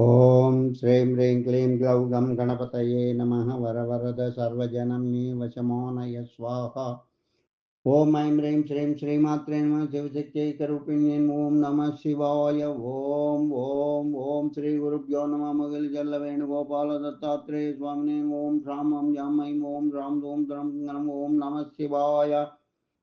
ॐ श्रीं ह्रीं क्लीं ग्लौं गं गणपतये नमः वरवरद सर्वजनं मे वशमोनय स्वाहा ॐ ऐं ह्रीं श्रीं श्रीमात्रे नमः शिवशक्त्यैकरूपिण्यै ॐ नमः शिवाय ॐ ॐ ॐ श्रीगुरुभ्यो नमः मुगिलजल्लवेणुगोपालदत्तात्रेय स्वामिने ॐ श्रां ॐ यां ऐं ॐ रां ॐ द्रं गणं ॐ नमः शिवाय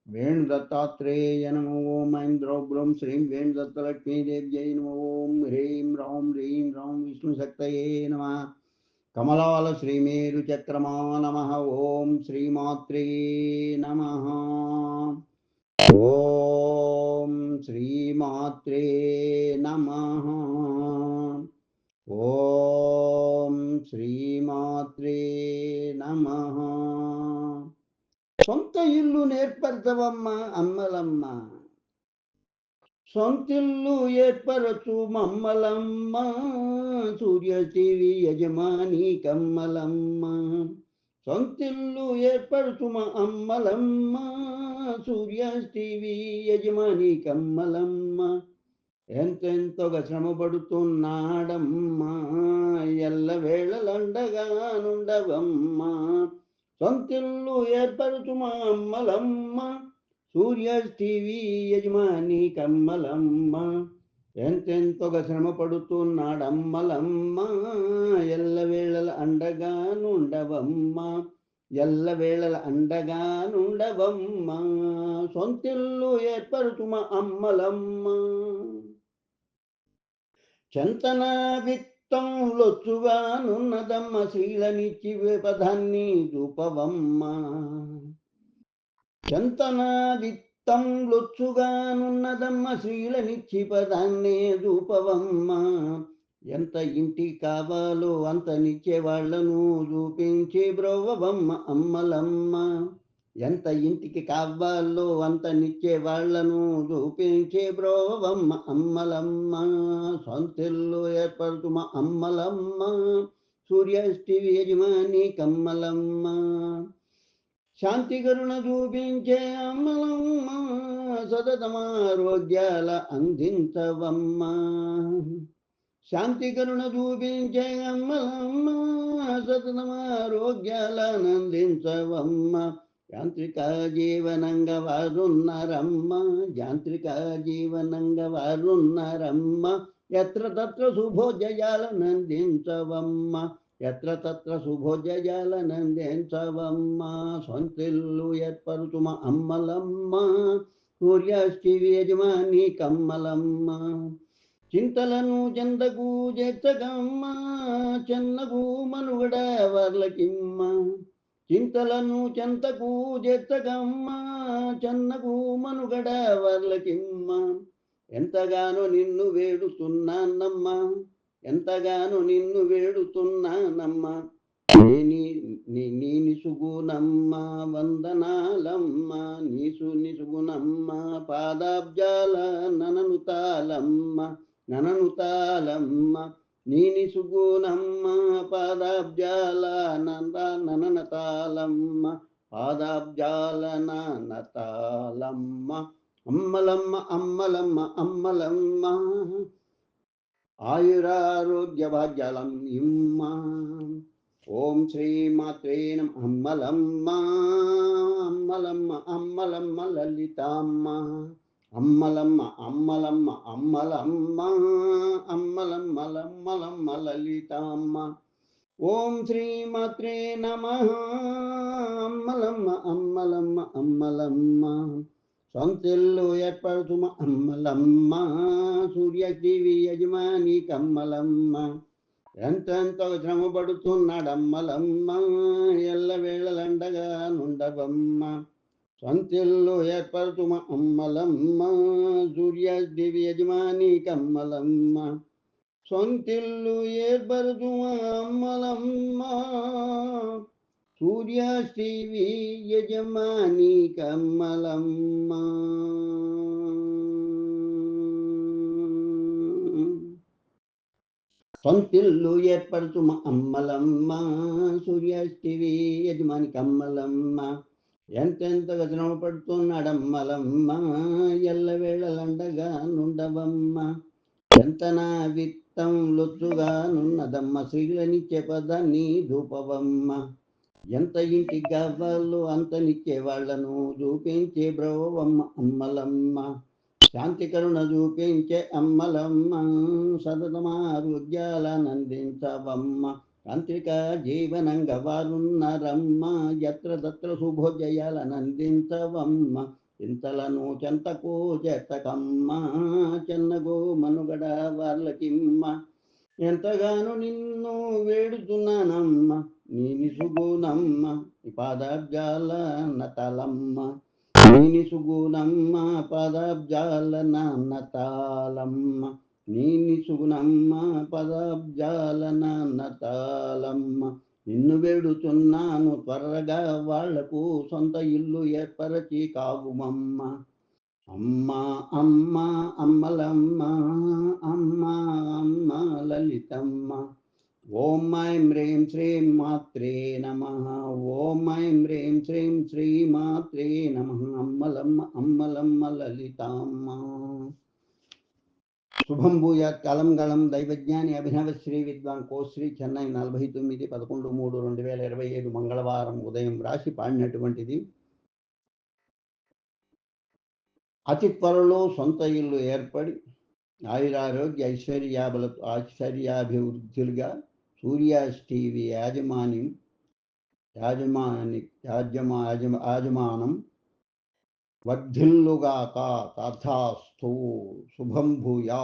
వేణుదత్తాత్రేయ నమో ఓం ఐం ద్రౌ బ్రౌం శ్రీం వేణుదత్తలక్ష్మీదేవ్యై నమో ఓం హ్రీం రౌం హ్రీం రౌం విష్ణుశక్తయే నమ. కమలాల శ్రీమేరు చక్రమా నమ. ఓం శ్రీమాత్రే నమ. ఓం శ్రీమాత్రే నమ. ఓం శ్రీమాత్రే నమ. సొంత ఇల్లు నేర్పరచవమ్మ అమ్మలమ్మ. సొంతిల్లు ఏర్పరచు మమ్మలమ్మ సూర్యదేవి యజమాని కమ్మలమ్మ. సొంతిల్లు ఏర్పరచు మా అమ్మలమ్మ సూర్యదేవి యజమాని కమ్మలమ్మ. ఎంతెంతగా శ్రమపడుతున్నాడమ్మా ఎల్ల వేళలండగా నుండవమ్మా సొంతిల్లు ఏర్పరుచు మా అమ్మలమ్మ? సూర్య టీవీ యజమాని కమ్మలమ్మ. ఎంతెంతొక శ్రమ పడుతున్నాడమ్మలమ్మ ఎల్లవేళల అండగా నుండవమ్మ ఎల్లవేళల అండగా నుండవమ్మ సొంతిల్లు ఏర్పరుచు మా అమ్మలమ్మ? చెంతన విత్ లొచ్చుగానున్నదమ్మ శ్రీలనిచ్చి పదాన్ని చూపవమ్మ చంతనాదిత్తం లొచ్చుగానున్నదమ్మ శీలనిచ్చి పదాన్నే చూపవమ్మ ఎంత ఇంటి కావాలో అంత నిచ్చే వాళ్ళను చూపించి బ్రోవమ్మ అమ్మలమ్మ. ఎంత ఇంటికి కావాలో అంత నిచ్చే వాళ్ళను చూపించే బ్రోవమ్మ అమ్మలమ్మ. సొంతిల్లు ఏర్పడుతుమ అమ్మలమ్మ. సూర్యష్టి యజమాని కమ్మలమ్మ. శాంతి కరుణ చూపించే అమ్మలమ్మ. సతతమారోగ్యాల అందించవమ్మ. శాంతి కరుణ చూపించే అమ్మలమ్మ. సతతమారోగ్యాల అందించవమ్మ. యాంత్రిక జీవనంగా వారున్నారమ్మ యాంత్రిక జీవనంగా వారున్నారమ్మ ఎత్ర తత్ర శుభోజయాలనందించవమ్మ ఎత్ర తత్ర శుభోజయాలనందించవమ్మ సొంతిల్లు ఏర్పరుచుమ అమ్మలమ్మ సూర్యాష్టి యజమాని కమ్మలమ్మ. చింతలను చెందకు చేర్చగమ్మ చెన్నగు మనుగడ వర్లకిమ్మ. చింతలను చెంతకు జెత్తగమ్మ చెన్నకు మనుగడ వర్లకిమ్మ. ఎంతగానో నిన్ను వేడుతున్నానమ్మ ఎంతగానో నిన్ను వేడుతున్నానమ్మ. నీ నిసుగునమ్మ వందనాలమ్మ. నీసు నిసుగునమ్మ పాదాబ్జాల ననను తాలమ్మ ననను తాలమ్మ. నీని సుగుణమ్మ పాదాబ్జాల నంద నననతాలమ్మ పాదాబ్జాల ననతాలమ్మ అమ్మలమ్మ అమ్మలమ్మ అమ్మలమ్మ. ఆయురారోగ్య భాగ్యాలం ఇమ్మ. ఓం శ్రీ మాత్రే నమ అమ్మలమ్మ అమ్మలమ్మ అమ్మలమ్మ లలితామ్మ. అమ్మలమ్మ అమ్మలమ్మ అమ్మలమ్మ అమ్మలమ్మలమ్మలమ్మ లలితామ్మ. ఓం శ్రీ మాత్రే నమ. అమ్మలమ్మ అమ్మలమ్మ అమ్మలమ్మ. సొంతిల్లు ఏర్పడుతుమ అమ్మలమ్మ. సూర్యదేవి యజమాని కమ్మలమ్మ. ఎంతెంతో శ్రమపడుతున్నాడమ్మలమ్మ. ఎల్ల వేళలండగా నుండవమ్మ. సంతిల్లు ఏర్పరచుమ అమ్మలమ్మ సూర్య సూర్యదేవి యజమాని కమ్మలమ్మ. సొంతిల్లు ఏర్పరచుమ అమ్మలమ్మ సూర్యశ్రీవి యజమాని కమ్మలమ్మ. సొంతిల్లు ఏర్పరచుమ అమ్మలమ్మ సూర్యశ్రీవి యజమాని కమ్మలమ్మ. ఎంతెంత శ్రమ పడుతున్నాడమ్మలమ్మ ఎల్ల వేళలండగా నుండవమ్మ. నా విత్తం లొచ్చుగా నున్నదమ్మ శ్రీలనిచ్చే నీ ధూపవమ్మ ఎంత ఇంటి గవ్వలు అంత నిచ్చే వాళ్ళను చూపించే బ్రవమ్మ అమ్మలమ్మ. శాంతి కరుణ చూపించే అమ్మలమ్మ సతతమారోగ్యాల నందించవమ్మ. తాంత్రిక జీవనంగా వారున్నరమ్మ ఎత్ర తత్ర శుభోజయాల నందించవమ్మ చింతలను చెంతకు చెత్తకమ్మ చెన్నగో మనుగడ వాళ్ళకిమ్మ ఎంతగానో నిన్ను వేడుతున్నానమ్మ నీని సుగుణమ్మ ఈ పాదాబ్జాల నతలమ్మ నీని సుగుణమ్మ పాదాబ్జాల నతాలమ్మ నీని సుగుణమ్మ పదాబ్జాల నతాలమ్మ. నిన్ను వేడుతున్నాను త్వరగా వాళ్ళకు సొంత ఇల్లు ఏర్పరచి కావుమమ్మ. అమ్మ అమ్మ అమ్మలమ్మ అమ్మ అమ్మ లలితమ్మ. ఓం ఐం హ్రీం శ్రీం మాత్రే నమ. ఓం ఐం హ్రీం శ్రీం శ్రీ మాత్రే నమ. అమ్మలమ్మ అమ్మలమ్మ లలితమ్మ. శుభం భూయాత్ కలం గళం దైవజ్ఞాని అభినవ శ్రీ విద్వాన్ కోశ్రీ చెన్నై నలభై తొమ్మిది పదకొండు మూడు రెండు వేల ఇరవై ఐదు మంగళవారం ఉదయం రాసి పాడినటువంటిది. అతి త్వరలో సొంత ఇల్లు ఏర్పడి ఆయురారోగ్య ఐశ్వర్యాబల ఐశ్వర్యాభివృద్ధులుగా సూర్యాస్ టీవీ యాజమాన్యం యాజమాని యాజమా యాజమానం వర్ధిల్లుగాక తథాస్తు శుభం భూయా